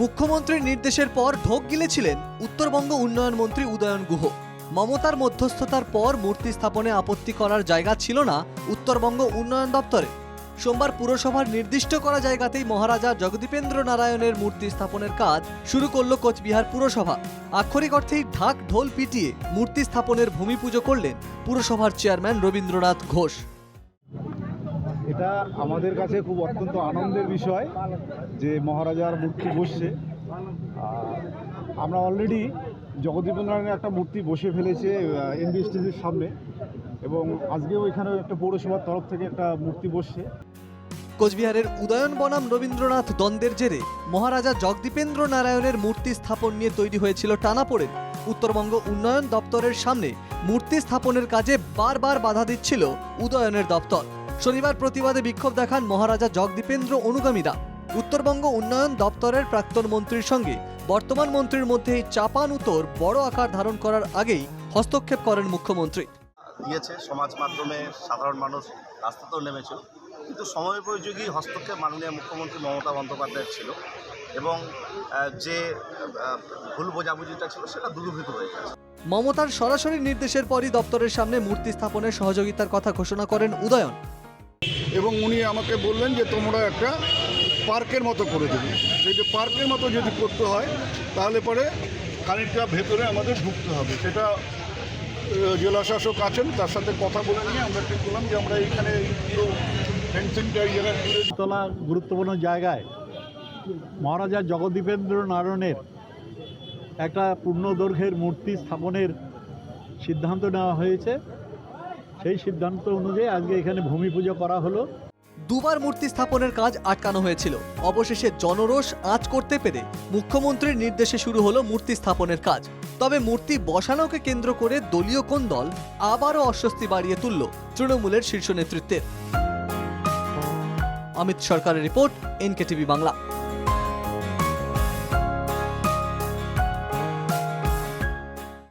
মুখ্যমন্ত্রীর নির্দেশের পর ঢোক গিলেছিলেন উত্তরবঙ্গ উন্নয়ন মন্ত্রী উদয়ন গুহ। মমতার মধ্যস্থতার পর মূর্তি স্থাপনে আপত্তি করার জায়গা ছিল না উত্তরবঙ্গ উন্নয়ন দপ্তরে। সোমবার পুরসভার নির্দিষ্ট করা জায়গাতেই মহারাজা জগদীপেন্দ্র নারায়ণের মূর্তি স্থাপনের কাজ শুরু করল কোচবিহার পুরসভা। আক্ষরিক অর্থেই ঢাক ঢোল পিটিয়ে মূর্তি স্থাপনের ভূমি পুজো করলেন পুরসভার চেয়ারম্যান রবীন্দ্রনাথ ঘোষ। এটা আমাদের কাছে খুব অত্যন্ত আনন্দের বিষয় যে মহারাজার মূর্তি বসছে। আমরা অলরেডি জগদীপ নারায়ণের একটা মূর্তি বসে ফেলেছে এনবিএসটিসির সামনে এবং আজকেও এখানে একটা পৌরসভার তরফ থেকে একটা মূর্তি বসছে। কোচবিহারের উদয়ন বনাম রবীন্দ্রনাথ দ্বন্দ্বের জেরে মহারাজা জগদীপেন্দ্র নারায়ণের মূর্তি স্থাপন নিয়ে তৈরি হয়েছিল টানাপোড়েন। উত্তরবঙ্গ উন্নয়ন দপ্তরের সামনে মূর্তি স্থাপনের কাজে বারবার বাধা দিচ্ছিল উদয়নের দপ্তর। শনিবার প্রতিবাদে বিক্ষোভ দেখান মহারাজা জগদীপেন্দ্র অনুগামীরা। উত্তরবঙ্গ উন্নয়ন দপ্তরের প্রাক্তন মন্ত্রীর সঙ্গে বর্তমান মন্ত্রীর মধ্যে চাপান উত্তর বড় আকার ধারণ করার আগেই হস্তক্ষেপ করেন মুখ্যমন্ত্রী। দিয়েছে সমাজ মাধ্যমে সাধারণ মানুষ রাস্তাতেও নেমেছিল। কিন্তু সময়োপযোগী হস্তক্ষেপ মাননীয় মুখ্যমন্ত্রী মমতা বন্দ্যোপাধ্যায়ের ছিল এবং যে ভুল বোঝাবুঝিটা ছিল সেটা দূরীভূত হয়ে গেছে। মমতার সরাসরি নির্দেশের পরই দপ্তরের সামনে মূর্তি স্থাপনের সহযোগিতার কথা ঘোষণা করেন উদয়ন। এবং উনি আমাকে বললেন যে তোমরা একটা পার্কের মতো করে দেবে। যে পার্কের মতো যদি করতে হয়, তাহলে পরে খানিকটা ভেতরে আমাদের ঢুকতে হবে। সেটা জেলা শাসক আছেন, তার সাথে কথা বলে নিয়ে আমরা ঠিক করলাম যে আমরা এইখানে ফেন্সিংটা তলা গুরুত্বপূর্ণ জায়গায় মহারাজা জগদীপেন্দ্র নারায়ণের একটা পূর্ণ দৈর্ঘ্যের মূর্তি স্থাপনের সিদ্ধান্ত নেওয়া হয়েছে। সেই সিদ্ধান্ত অনুযায়ী আজকে এখানে ভূমি পুজো করা হলো। দুবার মূর্তি স্থাপনের কাজ আটকানো হয়েছিল। অবশেষে জনরোষ আঁচ করতে পেরে মুখ্যমন্ত্রীর নির্দেশে শুরু হলো মূর্তি স্থাপনের কাজ। তবে মূর্তি বসানোকে কেন্দ্র করে দলীয় কোন দল আবারও অস্বস্তি বাড়িয়ে তুলল তৃণমূলের শীর্ষ নেতৃত্বের। অমিত সরকারের রিপোর্ট, এনকেটিভি বাংলা।